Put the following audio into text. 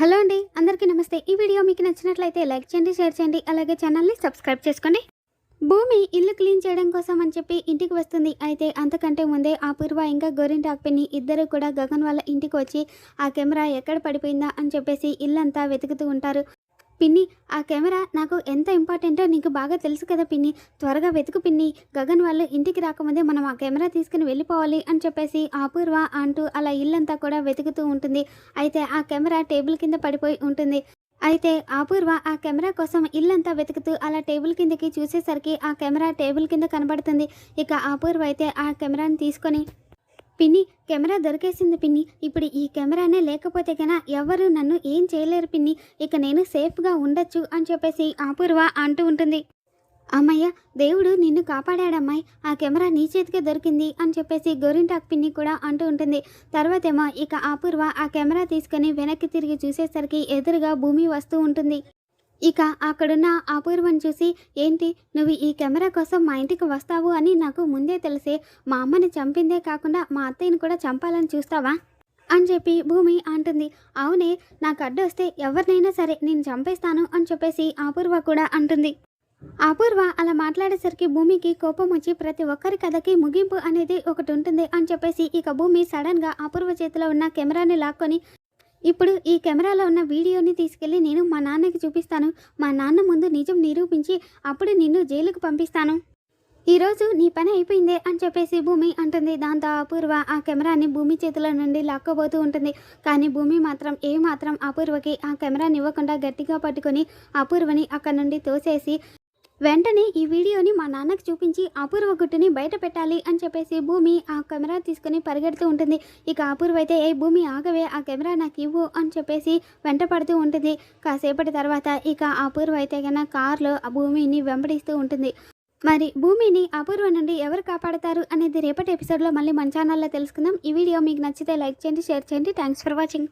Hello అండి అందరికీ నమస్తే. ఈ వీడియో మీకు నచ్చినట్లయితే లైక్ చేయండి షేర్ చేయండి అలాగే ఛానల్ని సబ్స్క్రైబ్ చేసుకోండి. భూమి ఇల్లు క్లీన్ చేయడం కోసం అని చెప్పి ఇంటికి వస్తుంది. అయితే అంతకంటే ముందే ఆ పూర్వ ఇంకా గోరింటాక్ పిన్ని ఇద్దరు కూడా గగన్ వాళ్ళ ఇంటికి వచ్చి ఆ కెమెరా ఎక్కడ పడిపోయిందా? అని చెప్పేసి ఇల్లంతా వెతుకుతూ ఉంటారు. పిన్ని ఆ కెమెరా నాకు ఎంత ఇంపార్టెంటో నీకు బాగా తెలుసు కదా పిన్ని. త్వరగా వెతుకు పిన్ని. గగన్ వాళ్ళు ఇంటికి రాకముందే మనం ఆ కెమెరా తీసుకుని వెళ్ళిపోవాలి అని చెప్పేసి అపూర్వ అంటూ అలా ఇల్లంతా కూడా వెతుకుతూ ఉంటుంది. అయితే ఆ కెమెరా టేబుల్ కింద పడిపోయి ఉంటుంది. అయితే అపూర్వ ఆ కెమెరా కోసం ఇల్లంతా వెతుకుతూ అలా టేబుల్ కిందకి చూసేసరికి ఆ కెమెరా టేబుల్ కింద కనబడుతుంది. ఇక అపూర్వ అయితే ఆ కెమెరాని తీసుకొని పిన్ని కెమెరా దొరికేసింది పిన్ని. ఇప్పుడు ఈ కెమెరానే లేకపోతే కన్నా ఎవరు నన్ను ఏం చేయలేరు పిన్ని. ఇక నేను సేఫ్గా ఉండొచ్చు అని చెప్పేసి అపూర్వ అంటూ ఉంటుంది. అమ్మయ్య దేవుడు నిన్ను కాపాడాడమ్మాయి. ఆ కెమెరా నీ చేతికే దొరికింది అని చెప్పేసి గోరింటాక్ పిన్ని కూడా అంటూ ఉంటుంది. తర్వాతేమో ఇక అపూర్వ ఆ కెమెరా తీసుకొని వెనక్కి తిరిగి చూసేసరికి ఎదురుగా భూమి వస్తూ ఉంటుంది. ఇక అక్కడున్న అపూర్వని చూసి ఏంటి? నువ్వు ఈ కెమెరా కోసం మా ఇంటికి వస్తావు అని నాకు ముందే తెలిసే మా అమ్మని చంపిందే కాకుండా మా అత్తయ్యని కూడా చంపాలని చూస్తావా? అని చెప్పి భూమి అంటుంది. అవునే నాకు అడ్డు వస్తే ఎవరినైనా సరే నేను చంపేస్తాను అని చెప్పేసి అపూర్వ కూడా అంటుంది. అపూర్వ అలా మాట్లాడేసరికి భూమికి కోపం వచ్చి ప్రతి ఒక్కరి కథకి ముగింపు అనేది ఒకటి ఉంటుంది అని చెప్పేసి ఇక భూమి సడన్గా అపూర్వ చేతిలో ఉన్న కెమెరాని లాక్కొని ఇప్పుడు ఈ కెమెరాలో ఉన్న వీడియోని తీసుకెళ్ళి నేను మా నాన్నకి చూపిస్తాను. మా నాన్న ముందు నిజం నిరూపించి అప్పుడు నిన్ను జైలుకు పంపిస్తాను. ఈరోజు నీ పని అయిపోయిందే అని చెప్పేసి భూమి అంటుంది. దాంతో అపూర్వ ఆ కెమెరాని భూమి చేతుల నుండి లాక్కోబోతూ ఉంటుంది. కానీ భూమి మాత్రం ఏ మాత్రం అపూర్వకి ఆ కెమెరాని ఇవ్వకుండా గట్టిగా పట్టుకొని అపూర్వని అక్కడ నుండి తోసేసి వెంటనే ఈ వీడియోని మా నాన్నకి చూపించి అపూర్వ గుట్టుని బయట పెట్టాలి అని చెప్పేసి భూమి ఆ కెమెరా తీసుకుని పరిగెడుతూ ఉంటుంది. ఇక అపూర్వ అయితే ఏ భూమి ఆగవే ఆ కెమెరా నాకు ఇవ్వు అని చెప్పేసి వెంట పడుతూ ఉంటుంది. కాసేపటి తర్వాత ఇక అపూర్వ అయితే కన్నా కారులో ఆ భూమిని వెంబడిస్తూ ఉంటుంది. మరి భూమిని అపూర్వ నుండి ఎవరు కాపాడతారు అనేది రేపటి ఎపిసోడ్లో మళ్ళీ మన ఛానల్లో తెలుసుకుందాం. ఈ వీడియో మీకు నచ్చితే లైక్ చేయండి షేర్ చేయండి. Thanks for watching.